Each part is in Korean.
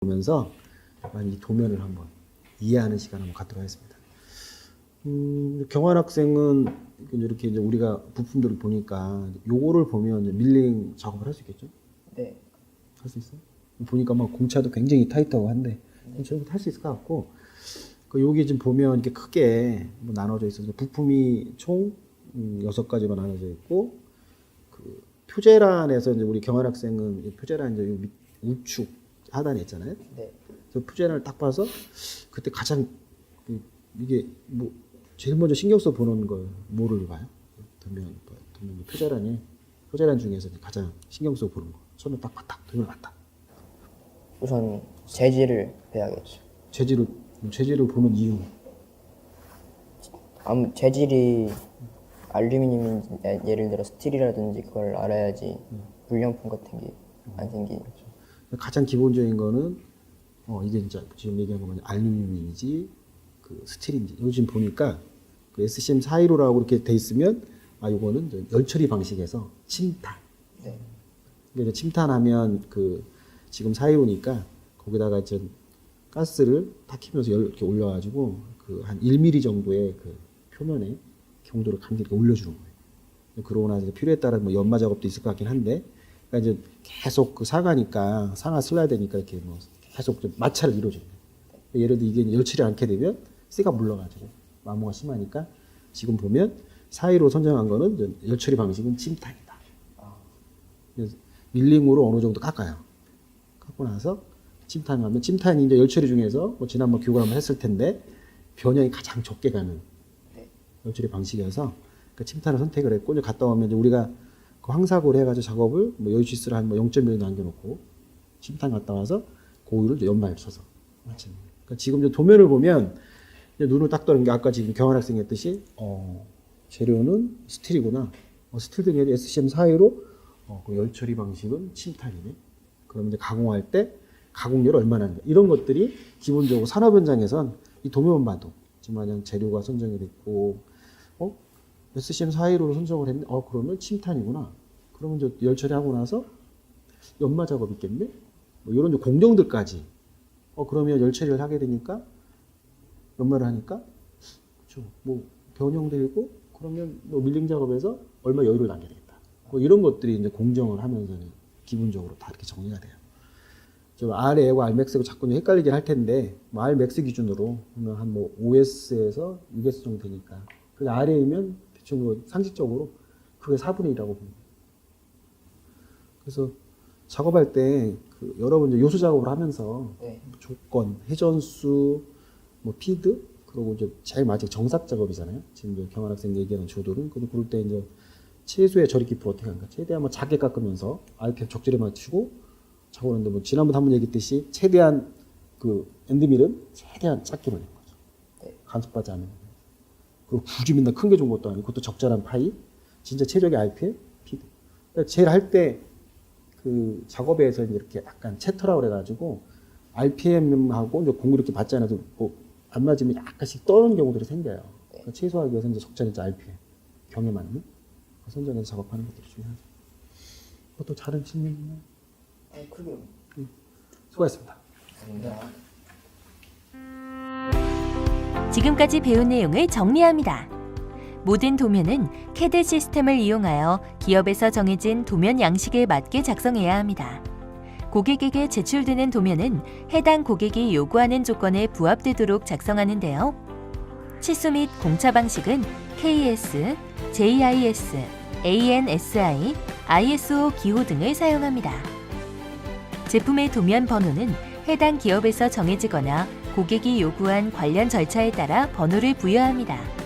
보면서 이 도면을 한번 이해하는 시간 한번 갖도록 하겠습니다. 음, 경환 학생은 이렇게 이제 우리가 부품들을 보니까 요거를 보면 밀링 작업을 할 수 있겠죠? 네. 할 수 있어요? 보니까 막 공차도 굉장히 타이트하고 한데 저도 할수 있을 것 같고 그 여기 지금 보면 이렇게 크게 뭐 나눠져 있어서 부품이 총 음, 여섯 가지로 나눠져 있고 그 표제란에서 이제 우리 경환 학생은 이 표제란 이제 우측 하단에 있잖아요. 네. 그래서 표제란을 딱 봐서 그때 가장 그 이게 뭐 제일 먼저 신경 써 보는 걸 뭐를 봐요? 도면 도면 표제란이 표제란 중에서 가장 신경 써 보는 거 손을 딱 봤다 도면 봤다 우선 재질을 배야겠죠. 재질을 재질을 보는 이유 아무 재질이 알루미늄인지 예- 예를 들어 스틸이라든지 그걸 알아야지 불량품 같은 게 안 생기죠. 가장 기본적인 거는 어 이게 진짜 지금 얘기한 거 뭐냐 알루미늄인지 그 스틸인지 요즘 보니까 그 SCM 415라고 이렇게 돼 있으면 아 요거는 열 처리 방식에서 침탄 네. 근데 이제 침탄하면 그 지금 415니까 거기다가 이제 가스를 탁 키면서 열 이렇게 올려가지고 그 한 1mm 정도의 그 표면에 경도를 감기 올려주는 거예요. 그러고 나서 필요에 따라 뭐 연마 작업도 있을 것 같긴 한데, 그러니까 이제 계속 그 상하니까 상하 슬라야 되니까 이렇게 뭐 계속 좀 마찰을 이루어주는 거예요. 예를 들어 이게 열칠이 않게 되면 쇠가 물러가지고 마모가 심하니까 지금 보면 415 선정한 거는 열처리 방식은 침탄이다. 그래서 밀링으로 어느 정도 깎아요. 깎고 나서 침탄하면 침탄이 이제 열처리 중에서 뭐 지난번 교육을 한번 했을 텐데 변형이 가장 적게 가는 네. 열처리 방식이어서 그 침탄을 선택을 했고 이제 갔다 오면 이제 우리가 그 황사고를 해가지고 작업을 뭐 여유시스를 한뭐 0.1 남겨놓고 침탄 갔다 와서 고유를 이제 연마에 쳐서 거예요. 그러니까 지금 이제 도면을 보면 눈을 딱 떠는 게 아까 지금 경환 학생이 했듯이 어, 재료는 스틸이구나. 어, 스틸 등에 SCM 415로 어, 그 열 처리 방식은 침탄이네. 그럼 이제 가공할 때 가공률 얼마나 하는가. 이런 것들이 기본적으로 산업 현장에선 이 도면만 봐도 지금 만약 재료가 선정이 됐고 어? SCM 415로 선정을 했네. 어 그러면 침탄이구나. 그러면 이제 열 처리하고 나서 연마 작업 있겠네. 뭐 이런 공정들까지. 어 그러면 열 처리를 하게 되니까 연마를 하니까 그렇죠. 뭐 변형되고 그러면 뭐 밀링 작업에서 얼마 여유를 남게 되겠다. 뭐 이런 것들이 이제 공정을 하면서는 기본적으로 다 이렇게 정리가 돼요. 좀 R하고 Rmax하고 자꾸 좀 헷갈리긴 할 텐데 뭐 Rmax 기준으로 보면 한 뭐 5S에서 6S 정도 되니까 그 R이면 대충 뭐 상식적으로 그게 4분의 1이라고 봅니다. 그래서 작업할 때 그 여러분 이제 요소 작업을 하면서 네. 조건, 회전수, 뭐 피드, 그리고 이제 제일 마지막 정삭 작업이잖아요. 지금 이제 경환 학생 얘기하는 조도는 근데 그럴 때 이제 최소의 저리 깊이를 어떻게 하는가? 최대한 뭐 작게 깎으면서 RPM 적절히 맞추고 작업하는데 뭐 지난번에 한번 얘기했듯이 최대한 그 엔드밀은 최대한 작게 보내는 거죠. 네. 간섭하지 않는. 그리고 굳이 맨날 큰 게 좋은 것도 아니고 그것도 적절한 파이, 진짜 최적의 RPM, 피드. 그러니까 제일 할 때 그 작업에서 이렇게 약간 채터라고 그래가지고 RPM하고 이제 공을 이렇게 받지 않아도 뭐안 맞으면 약간씩 떠는 경우들이 생겨요. 그러니까 최소화하기 위해서 이제 적절한 이제 RPM 경에 맞는 그 선정해서 작업하는 것들이 중요하죠. 뭐또 다른 질문 있나요? 아, 그게 수고하셨습니다. 지금까지 배운 내용을 정리합니다. 모든 도면은 캐드 시스템을 이용하여 기업에서 정해진 도면 양식에 맞게 작성해야 합니다. 고객에게 제출되는 도면은 해당 고객이 요구하는 조건에 부합되도록 작성하는데요. 치수 및 공차 방식은 KS, JIS, ANSI, ISO 기호 등을 사용합니다. 제품의 도면 번호는 해당 기업에서 정해지거나 고객이 요구한 관련 절차에 따라 번호를 부여합니다.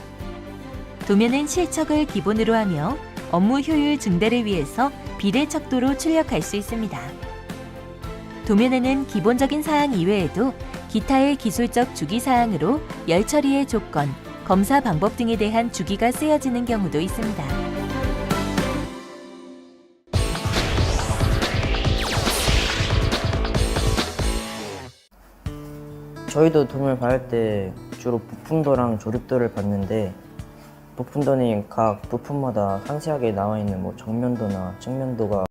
도면은 실척을 기본으로 하며 업무 효율 증대를 위해서 비례 척도로 출력할 수 있습니다. 도면에는 기본적인 사항 이외에도 기타의 기술적 주기 사항으로 열 처리의 조건, 검사 방법 등에 대한 주기가 쓰여지는 경우도 있습니다. 저희도 도면을 받을 때 주로 부품도랑 조립도를 받는데 부품도는 각 부품마다 상세하게 나와 있는 뭐 정면도나 측면도가